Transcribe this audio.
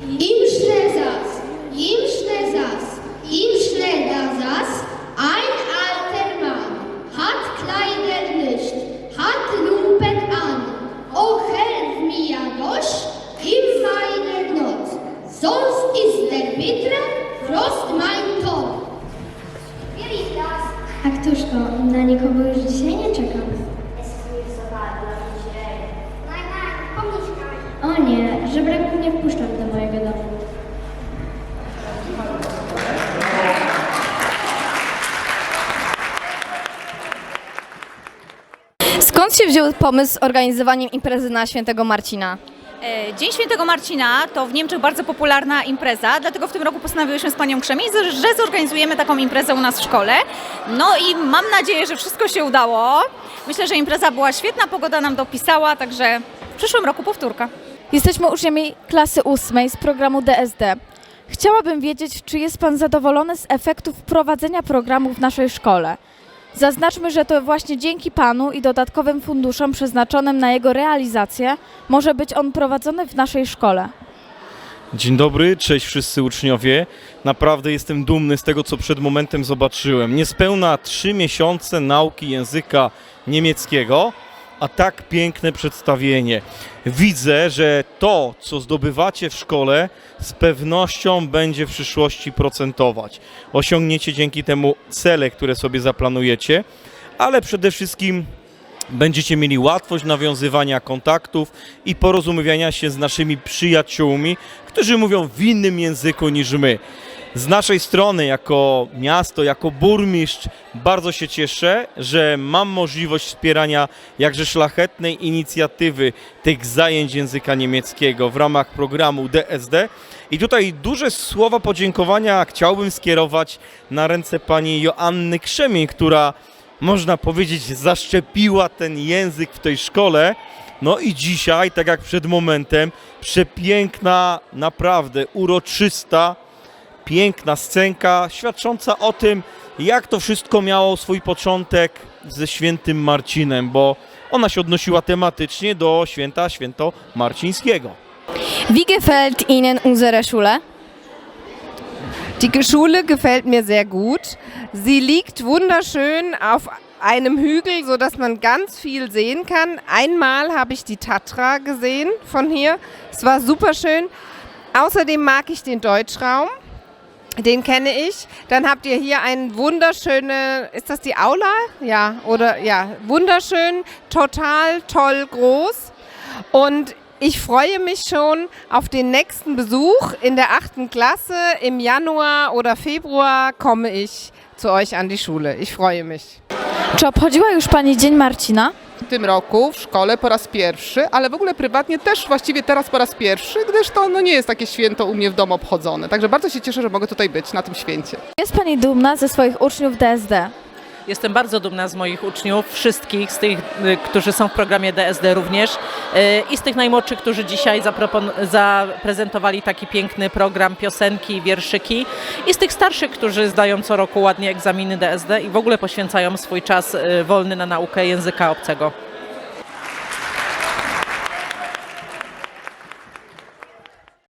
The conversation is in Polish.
Im schnell saß, im schnell saß, im schneller saß ein alter Mann, hat Kleider nicht, hat Lumpen an. O helf mir, Janusz, in meiner Not, sonst ist der bittere Frost mein Tod. A któż to na nikogo już dzisiaj nie czekam? O nie, żebreków nie wpuszczam do mojego domu. Skąd się wziął pomysł z organizowaniem imprezy na świętego Marcina? E, Dzień Świętego Marcina to w Niemczech bardzo popularna impreza, dlatego w tym roku postanowiłyśmy z panią Krzemi, że zorganizujemy taką imprezę u nas w szkole. No i mam nadzieję, że wszystko się udało. Myślę, że impreza była świetna, pogoda nam dopisała, także w przyszłym roku powtórka. Jesteśmy uczniami klasy ósmej z programu DSD. Chciałabym wiedzieć, czy jest Pan zadowolony z efektów wprowadzenia programu w naszej szkole. Zaznaczmy, że to właśnie dzięki Panu i dodatkowym funduszom przeznaczonym na jego realizację może być on prowadzony w naszej szkole. Dzień dobry, cześć wszyscy uczniowie. Naprawdę jestem dumny z tego, co przed momentem zobaczyłem. Niespełna trzy miesiące nauki języka niemieckiego, a tak piękne przedstawienie. Widzę, że to, co zdobywacie w szkole, z pewnością będzie w przyszłości procentować. Osiągniecie dzięki temu cele, które sobie zaplanujecie, ale przede wszystkim Będziecie mieli łatwość nawiązywania kontaktów i porozumiewania się z naszymi przyjaciółmi, którzy mówią w innym języku niż my. Z naszej strony, jako miasto, jako burmistrz, bardzo się cieszę, że mam możliwość wspierania jakże szlachetnej inicjatywy tych zajęć języka niemieckiego w ramach programu DSD. I tutaj duże słowa podziękowania chciałbym skierować na ręce pani Joanny Krzemień, która można powiedzieć, zaszczepiła ten język w tej szkole. No i dzisiaj, tak jak przed momentem, przepiękna, naprawdę uroczysta, piękna scenka, świadcząca o tym, jak to wszystko miało swój początek ze świętym Marcinem, bo ona się odnosiła tematycznie do święta święto marcińskiego. Wie gefällt Ihnen unsere Schule? Die Schule gefällt mir sehr gut. Sie liegt wunderschön auf einem Hügel, sodass man ganz viel sehen kann. Einmal habe ich die Tatra gesehen von hier. Es war super schön. Außerdem mag ich den Deutschraum. Den kenne ich. Dann habt ihr hier einen wunderschöne, ist das die Aula? Ja, oder ja, wunderschön, total toll groß. Und ich freue mich schon auf den nächsten Besuch in der achten Klasse. Im Januar oder Februar komme ich zu euch an die Schule. Ich freue mich. Czy obchodziła już Pani Dzień Marcina? W tym roku w szkole po raz pierwszy, ale w ogóle prywatnie też właściwie teraz po raz pierwszy, gdyż to no, nie jest takie święto u mnie w domu obchodzone. Także bardzo się cieszę, że mogę tutaj być na tym święcie. Jest Pani dumna ze swoich uczniów DSD? Jestem bardzo dumna z moich uczniów, wszystkich, z tych, y, którzy są w programie DSD również y, i z tych najmłodszych, którzy dzisiaj zaprezentowali taki piękny program, piosenki, wierszyki i z tych starszych, którzy zdają co roku ładnie egzaminy DSD i w ogóle poświęcają swój czas y, wolny na naukę języka obcego.